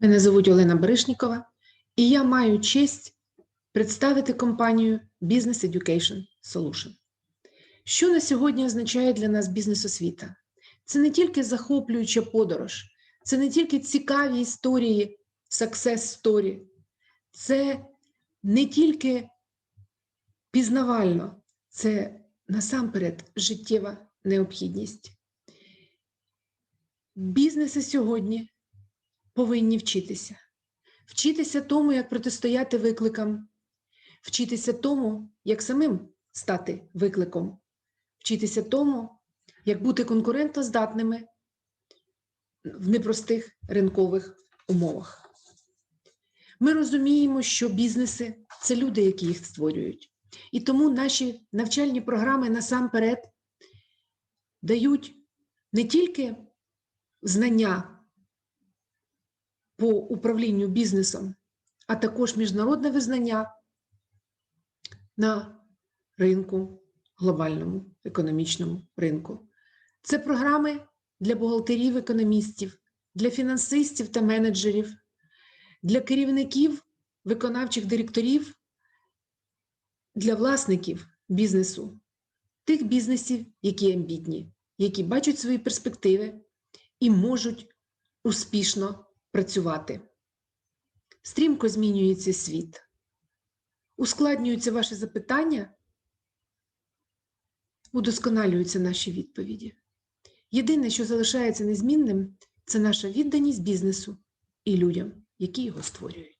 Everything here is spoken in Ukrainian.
Мене звуть Олена Баришнікова, і я маю честь представити компанію Business Education Solution. Що на сьогодні означає для нас бізнес-освіта? Це не тільки захоплююча подорож, це не тільки цікаві історії, success story, це не тільки пізнавально, це насамперед життєва необхідність. Бізнеси сьогодні повинні вчитися. Вчитися тому, як протистояти викликам, вчитися тому, як самим стати викликом, вчитися тому, як бути конкурентоздатними в непростих ринкових умовах. Ми розуміємо, що бізнеси це люди, які їх створюють. І тому наші навчальні програми насамперед дають не тільки знання по управлінню бізнесом, а також міжнародне визнання на ринку, глобальному економічному ринку. Це програми для бухгалтерів, економістів, для фінансистів та менеджерів, для керівників, виконавчих директорів, для власників бізнесу, тих бізнесів, які амбітні, які бачать свої перспективи і можуть успішно працювати. Стрімко змінюється світ. Ускладнюються ваші запитання, удосконалюються наші відповіді. Єдине, що залишається незмінним, це наша відданість бізнесу і людям, які його створюють.